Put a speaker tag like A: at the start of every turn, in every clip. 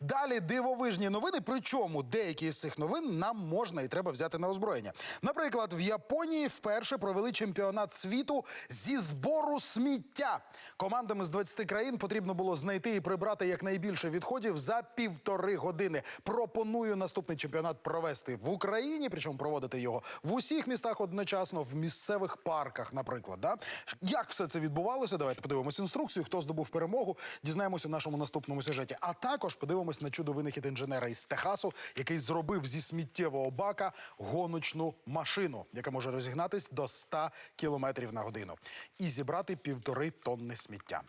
A: Далі дивовижні новини. Причому деякі з цих новин нам можна і треба взяти на озброєння. Наприклад, в Японії вперше провели чемпіонат світу зі збору сміття. Командам з 20 країн потрібно було знайти і прибрати якнайбільше відходів за півтори години. Пропоную наступний чемпіонат провести в Україні, причому проводити його в усіх містах одночасно, в місцевих парках, наприклад. Да? Як все це відбувалося? Давайте подивимось інструкцію. Хто здобув перемогу, дізнаємося в нашому наступному сюжеті. А також подивимось на чудо винахід інженера із Техасу, який зробив зі сміттєвого бака гоночну машину, яка може розігнатись до 100 кілометрів на годину і зібрати півтори тонни сміття.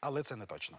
A: Але це не точно.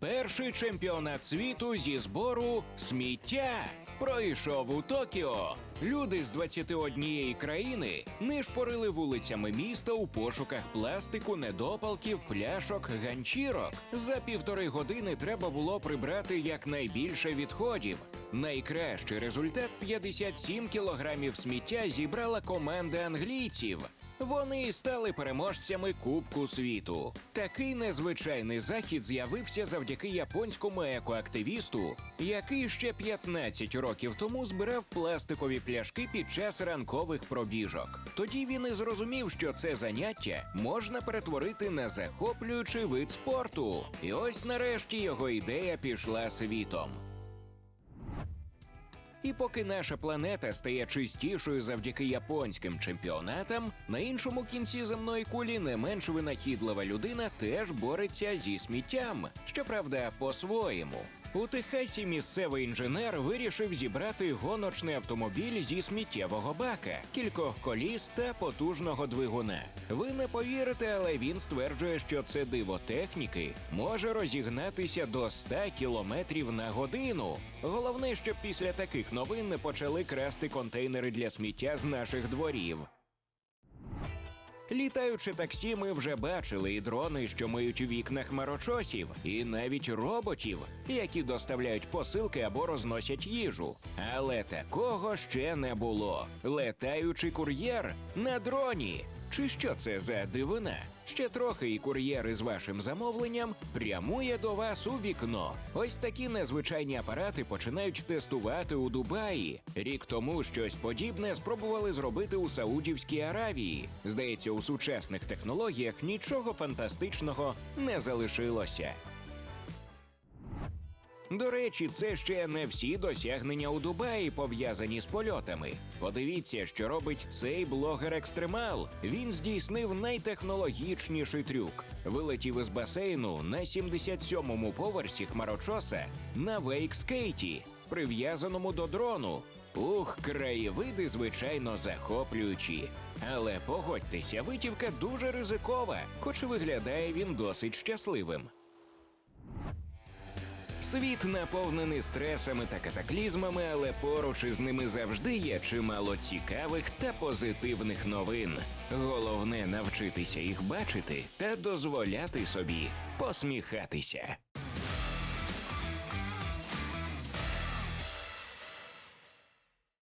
B: Перший чемпіонат світу зі збору сміття пройшов у Токіо. Люди з 21 країни нишпорили вулицями міста у пошуках пластику, недопалків, пляшок, ганчірок. За півтори години треба було прибрати якнайбільше відходів. Найкращий результат 57 кілограмів сміття зібрала команда англійців. Вони і стали переможцями Кубку світу. Такий незвичайний захід з'явився завдяки японському екоактивісту, який ще 15 років тому збирав пластикові пляшки під час ранкових пробіжок. Тоді він і зрозумів, що це заняття можна перетворити на захоплюючий вид спорту. І ось нарешті його ідея пішла світом. І поки наша планета стає чистішою завдяки японським чемпіонатам, на іншому кінці земної кулі не менш винахідлива людина теж бореться зі сміттям. Щоправда, по-своєму. У Техасі місцевий інженер вирішив зібрати гоночний автомобіль зі сміттєвого бака, кількох коліс та потужного двигуна. Ви не повірите, але він стверджує, що це диво техніки може розігнатися до 100 кілометрів на годину. Головне, щоб після таких новин не почали красти контейнери для сміття з наших дворів. Літаючи таксі, ми вже бачили і дрони, що миють у вікнах марочосів, і навіть роботів, які доставляють посилки або розносять їжу. Але такого ще не було. Летаючий кур'єр на дроні. Чи що це за дивина? Ще трохи і кур'єр із вашим замовленням прямує до вас у вікно. Ось такі незвичайні апарати починають тестувати у Дубаї. Рік тому щось подібне спробували зробити у Саудівській Аравії. Здається, у сучасних технологіях нічого фантастичного не залишилося. До речі, це ще не всі досягнення у Дубаї пов'язані з польотами. Подивіться, що робить цей блогер-екстремал. Він здійснив найтехнологічніший трюк. Вилетів із басейну на 77-му поверсі хмарочоса на вейкскейті, прив'язаному до дрону. Ух, краєвиди, звичайно, захоплюючі. Але погодьтеся, витівка дуже ризикова, хоч виглядає він досить щасливим. Світ наповнений стресами та катаклізмами, але поруч із ними завжди є чимало цікавих та позитивних новин. Головне навчитися їх бачити та дозволяти собі посміхатися.